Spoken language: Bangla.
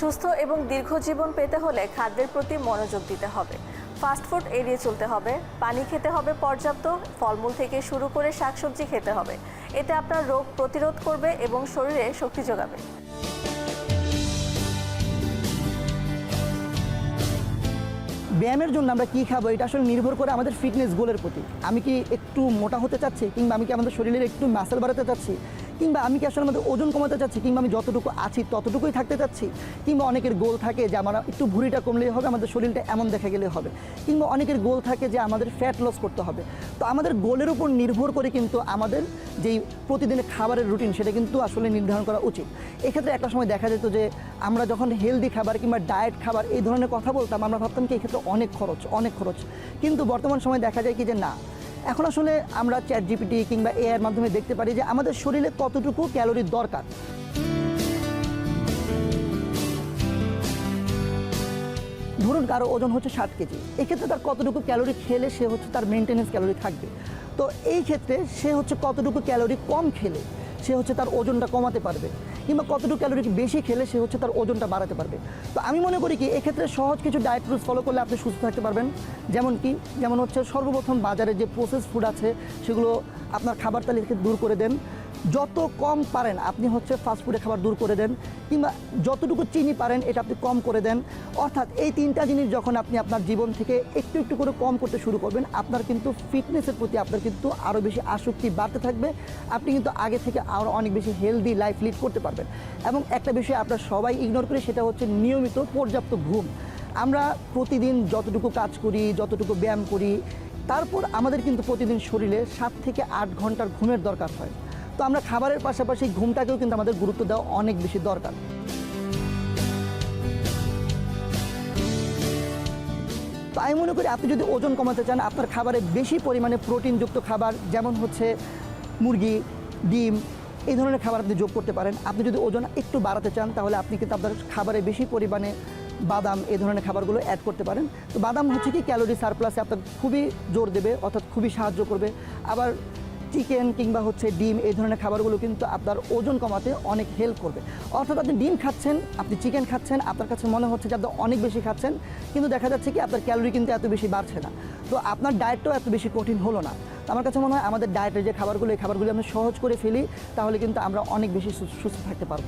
সুস্থ এবং দীর্ঘ জীবন পেতে হলে খাদ্যের প্রতি মনোযোগ দিতে হবে। ফাস্টফুড এড়িয়ে চলতে হবে, পানি খেতে হবে পর্যাপ্ত, ফলমূল থেকে শুরু করে শাকসবজি খেতে হবে। এতে আপনার রোগ প্রতিরোধ করবে এবং শরীরে শক্তি যোগাবে। ব্যায়ামের জন্য আমরা কী খাব, এটা আসলে নির্ভর করে আমাদের ফিটনেস গোলের প্রতি। আমি কি একটু মোটা হতে চাচ্ছি, কিংবা আমি কি আমাদের শরীরের একটু মাসেল বাড়াতে চাচ্ছি, কিংবা আমি কি আসলে আমাদের ওজন কমাতে চাচ্ছি, কিংবা আমি যতটুকু আছি ততটুকুই থাকতে চাচ্ছি, কিংবা অনেকের গোল থাকে যে আমার একটু ভুঁড়িটা কমলেই হবে, আমাদের শরীরটা এমন দেখা গেলে হবে, কিংবা অনেকের গোল থাকে যে আমাদের ফ্যাট লস করতে হবে। তো আমাদের গোলের উপর নির্ভর করে কিন্তু আমাদের যেই প্রতিদিনের খাবারের রুটিন সেটা কিন্তু আসলে নির্ধারণ করা উচিত। এক্ষেত্রে একটা সময় দেখা যেত যে আমরা যখন হেলদি খাবার কিংবা ডায়েট খাবার এই ধরনের কথা বলতাম, আমরা ভাবতাম কি এক্ষেত্রে অনেক খরচ অনেক খরচ। কিন্তু বর্তমান সময় দেখা যায় কি যে না। এখন আসলে আমরা চ্যাট জিপিটি কিংবা এআইয়ের মাধ্যমে দেখতে পারি যে আমাদের শরীরে কতটুকু ক্যালোরির দরকার। ধরুন কারও ওজন হচ্ছে ষাট কেজি, এক্ষেত্রে তার কতটুকু ক্যালোরি খেলে সে হচ্ছে তার মেনটেনেন্স ক্যালোরি থাকবে। তো এই ক্ষেত্রে সে হচ্ছে কতটুকু ক্যালোরি কম খেলে। সে হচ্ছে তার ওজনটা কমাতে পারবে, কিংবা কতটুকু ক্যালোরি বেশি খেলে সে হচ্ছে তার ওজনটা বাড়াতে পারবে। তো আমি মনে করি কি, এক্ষেত্রে সহজ কিছু ডায়েট রুলস ফলো করলে আপনি সুস্থ থাকতে পারবেন। যেমন কি, যেমন হচ্ছে সর্বপ্রথম বাজারে যে প্রসেস ফুড আছে, সেগুলো আপনার খাবার তালিকা দূর করে দেন। যত কম পারেন, আপনি হচ্ছে ফাস্টফুডে খাবার দূর করে দেন, কিংবা যতটুকু চিনি পারেন, এটা আপনি কম করে দেন। অর্থাৎ এই তিনটা জিনিস যখন আপনি আপনার জীবন থেকে একটু একটু করে কম করতে শুরু করবেন, আপনার কিন্তু ফিটনেসের প্রতি আপনার কিন্তু আরও বেশি আসক্তি বাড়তে থাকবে। আপনি কিন্তু আগে থেকে আরও অনেক বেশি হেলদি লাইফ লিড করতে পারবেন। এবং একটা বিষয় আপনার সবাই ইগনোর করে, সেটা হচ্ছে নিয়মিত পর্যাপ্ত ঘুম। আমরা প্রতিদিন যতটুকু কাজ করি, যতটুকু ব্যায়াম করি, তারপর আমাদের কিন্তু প্রতিদিন শরীরে সাত থেকে আট ঘণ্টার ঘুমের দরকার হয়। তো আমরা খাবারের পাশাপাশি ঘুমটাকেও কিন্তু আমাদের গুরুত্ব দেওয়া অনেক বেশি দরকার। তো আমি মনে করি আপনি যদি ওজন কমাতে চান, আপনার খাবারে বেশি পরিমাণে প্রোটিনযুক্ত খাবার, যেমন হচ্ছে মুরগি, ডিম, এই ধরনের খাবার আপনি যোগ করতে পারেন। আপনি যদি ওজন একটু বাড়াতে চান, তাহলে আপনি কিন্তু আপনার খাবারে বেশি পরিমাণে বাদাম, এই ধরনের খাবারগুলো অ্যাড করতে পারেন। তো বাদাম হচ্ছে কি ক্যালোরি সারপ্লাসে আপনার খুবই জোর দেবে, অর্থাৎ খুবই সাহায্য করবে। আবার চিকেন কিংবা হচ্ছে ডিম, এই ধরনের খাবারগুলো কিন্তু আপনার ওজন কমাতে অনেক হেল্প করবে। অর্থাৎ আপনি ডিম খাচ্ছেন, আপনি চিকেন খাচ্ছেন, আপনার কাছে মনে হচ্ছে যে আপনি অনেক বেশি খাচ্ছেন, কিন্তু দেখা যাচ্ছে কি আপনার ক্যালোরি কিন্তু এত বেশি বাড়ছে না। তো আপনার ডায়েটটাও এত বেশি কঠিন হলো না। আমার কাছে মনে হয় আমাদের ডায়েটের যে খাবারগুলো, এই খাবারগুলো আমরা সহজ করে ফেলি, তাহলে কিন্তু আমরা অনেক বেশি সুস্থ থাকতে পারব।